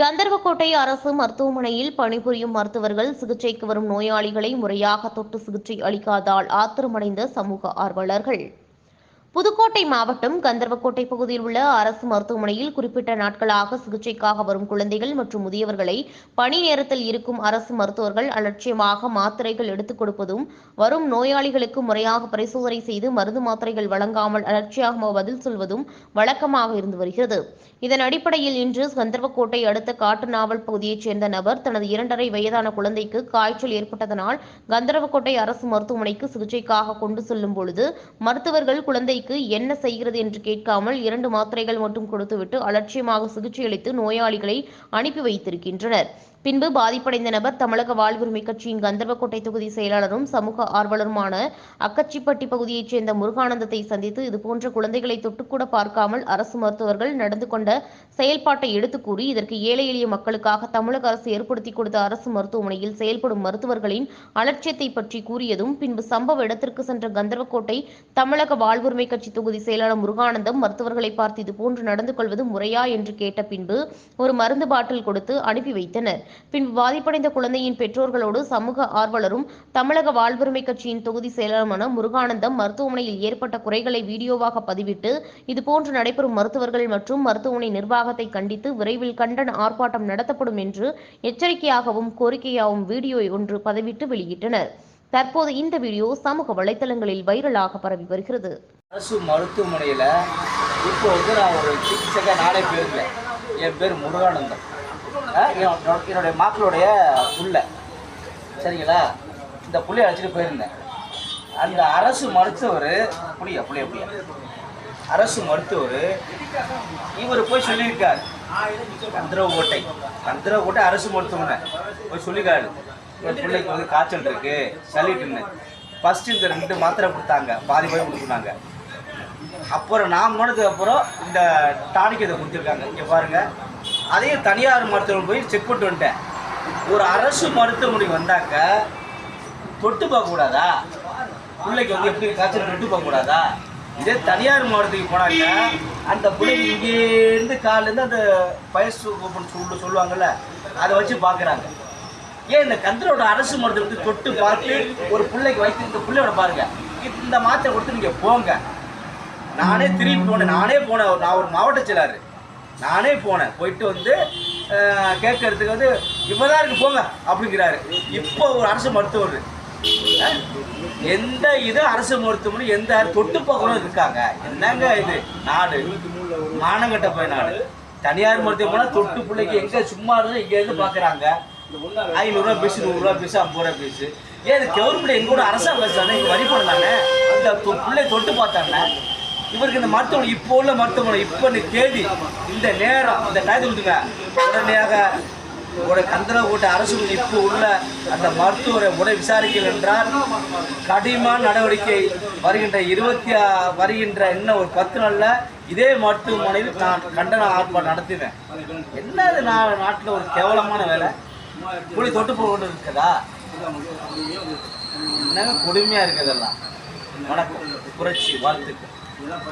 கந்தர்வக்கோட்டை அரசு மருத்துவமனையில் பணிபுரியும் மருத்துவர்கள் சிகிச்சைக்கு வரும் நோயாளிகளை முறையாக தொட்டு சிகிச்சை அளிக்காதால் ஆத்திரமடைந்த சமூக ஆர்வலர்கள். புதுக்கோட்டை மாவட்டம் கந்தர்வக்கோட்டை பகுதியில் உள்ள அரசு மருத்துவமனையில் குறிப்பிட்ட நாட்களாக சிகிச்சைக்காக வரும் குழந்தைகள் மற்றும் முதியவர்களை பணி நேரத்தில் இருக்கும் அரசு மருத்துவர்கள் அலட்சியமாக மாத்திரைகள் எடுத்துக் கொடுப்பதும் வரும் நோயாளிகளுக்கு முறையாக பரிசோதனை செய்து மருந்து மாத்திரைகள் வழங்காமல் அலட்சியமாக பதில் சொல்வதும் வழக்கமாக இருந்து வருகிறது. இதன் அடிப்படையில் இன்று கந்தர்வக்கோட்டை அடுத்த காட்டுநாவல் பகுதியைச் சேர்ந்த நபர் தனது இரண்டரை வயதான குழந்தைக்கு காய்ச்சல் ஏற்பட்டதனால் கந்தர்வக்கோட்டை அரசு மருத்துவமனைக்கு சிகிச்சைக்காக கொண்டு செல்லும் பொழுது மருத்துவர்கள் குழந்தைக்கு என்ன செய்கிறது என்று கேட்காமல் இரண்டு மாத்திரைகள் மட்டும் கொடுத்துவிட்டு அலட்சியமாக சிகிச்சையளித்து நோயாளிகளை அனுப்பி வைத்திருக்கின்றனர். பின்பு பாதிப்படைந்த நபர் தமிழக வாழ்வுரிமை கட்சியின் கந்தர்வக்கோட்டை தொகுதி செயலாளரும் சமூக ஆர்வலருமான அக்கச்சிப்பட்டி பகுதியைச் சேர்ந்த முருகானந்தத்தை சந்தித்து இதுபோன்ற குழந்தைகளை தொட்டுக்கூட பார்க்காமல் அரசு மருத்துவர்கள் நடந்து கொண்ட செயல்பாட்டை எடுத்துக் கூறி இதற்கு ஏழை எளிய மக்களுக்காக தமிழக அரசு ஏற்படுத்தி கொடுத்த அரசு மருத்துவமனையில் செயல்படும் மருத்துவர்களின் அலட்சியத்தை பற்றி கூறியதும் பின்பு சம்பவ இடத்திற்கு சென்ற கந்தர்வக்கோட்டை தமிழக வாழ்வுரிமை கட்சி தொகுதி செயலாளர் முருகானந்தம் மருத்துவர்களை பார்த்து இதுபோன்று நடந்து கொள்வது முறையா என்று கேட்ட பின்பு ஒரு மருந்து பாட்டில் கொடுத்து அனுப்பி வைத்தனர். பின் பாதிப்படைந்த குழந்தையின் பெற்றோர்களோடு சமூக ஆர்வலரும் தமிழக வாழ்வுரிமை கட்சியின் தொகுதி செயலருமான முருகானந்தம் மருத்துவமனையில் ஏற்பட்ட குறைகளை வீடியோவாக பதிவிட்டு இதுபோன்று நடைபெறும் மருத்துவர்கள் மற்றும் மருத்துவமனை நிர்வாகத்தை கண்டித்து விரைவில் கண்டன ஆர்ப்பாட்டம் நடத்தப்படும் என்று எச்சரிக்கையாகவும் கோரிக்கையாகவும் வீடியோ ஒன்று பதிவிட்டு வெளியிட்டனர். தற்போது இந்த வீடியோ சமூக வலைதளங்களில் வைரலாக பரவி வருகிறது. அரசு மருத்துவமனையில் இப்போ வந்து நான் ஒரு சிகிச்சைக்காக நானே போயிருந்தேன். என் பேர் முருகானந்தம். என்னுடைய மாக்களுடைய புள்ள. சரிங்களா? இந்த புள்ளைய அழைச்சிட்டு போயிருந்தேன். அந்த அரசு மருத்துவர் புளியா புளியா புளியா அரசு மருத்துவர் இவர் போய் சொல்லியிருக்கார். கந்தரவக்கோட்டை கந்தரவக்கோட்டை அரசு மருத்துவமனை போய் சொல்லிக்காரு என் பிள்ளைக்கு வந்து காய்ச்சல் இருக்கு. சளிட்டுன்னு ஃபஸ்ட்டு இந்த ரெண்டு மாத்திரை கொடுத்தாங்க. பாதி பாதி கொடுத்துருந்தாங்க. அப்புறம் நான் போனதுக்கு அப்புறம் இந்த டானிக் இதை கொடுத்துருக்காங்க. இங்கே பாருங்கள் அதையும் தனியார் மருத்துவமனை போய் செக் பண்ணிட்டு வந்துட்டேன். ஒரு அரசு மருத்துவமனைக்கு வந்தாக்க தொட்டு பார்க்கக்கூடாதா பிள்ளைக்கு வந்து எப்படி காய்ச்சல் தொட்டு பார்க்கக்கூடாதா இதே தனியார் மருத்துவத்துக்கு போனாக்க அந்த பிள்ளைக்கு இங்கேருந்து காலேருந்து அந்த பயசு சொல்லு சொல்லுவாங்கள்ல அதை வச்சு பார்க்குறாங்க. ஏன் இந்த கந்தரோட அரசு மருத்துவத்துக்கு தொட்டு பார்த்து ஒரு பிள்ளைக்கு வைத்து இந்த பிள்ளையோட பாருங்க. இந்த மாத்திரை கொடுத்து நீங்கள் போங்க. நானே திரும்பி போனேன். நானே போனேன். நான் ஒரு மாவட்ட செயலாளர். நானே போனேன். போயிட்டு வந்து கேட்கறதுக்கு வந்து இப்போதான் இருக்கு போங்க அப்படிங்கிறாரு. இப்போ ஒரு அரசு மருத்துவர். எந்த இது அரசு மருத்துவமனை எந்த தொட்டு பார்க்கணும் இருக்காங்க. என்னங்க இது? நாடு மானங்கட்ட போய் நாடு தனியார் மருத்துவமனை தொட்டு பிள்ளைக்கு எங்க சும்மா இருந்து இங்க இருந்து பார்க்குறாங்க ஐநூறுரூவா பீஸ் நூறுரூவா பீஸ் ஐம்பது ரூபா பீஸ். ஏன் இது கவர்மெண்ட் எங்க கூட அரசாங்க தானே வரி பணம் அந்த தொ- பிள்ளை தொட்டு பார்த்தாங்க. இவருக்கு இந்த மருத்துவமனை இப்போ உள்ள மருத்துவமனை இப்போ இந்த தேதி இந்த நேரம் இந்த டயத்தை கொடுத்துங்க. உடனடியாக ஒரு கூட்ட அரசு இப்போ உள்ள அந்த மருத்துவரை உடை விசாரிக்கல் என்றால் கடினமான நடவடிக்கை வருகின்ற இருபத்தி வருகின்ற இன்னும் ஒரு பத்து நாளில் இதே மருத்துவமனையில் நான் கண்டன ஆர்ப்பாட்டம் நடத்துவேன் என்ன இது நான் நாட்டில் ஒரு கேவலமான வேலை? புலி தொட்டு போட்டு இருக்குதா? என்ன கொடுமையாக இருக்குதெல்லாம் வணக்கம். புரட்சி வாழ்த்துக்கள். இதெல்லாம்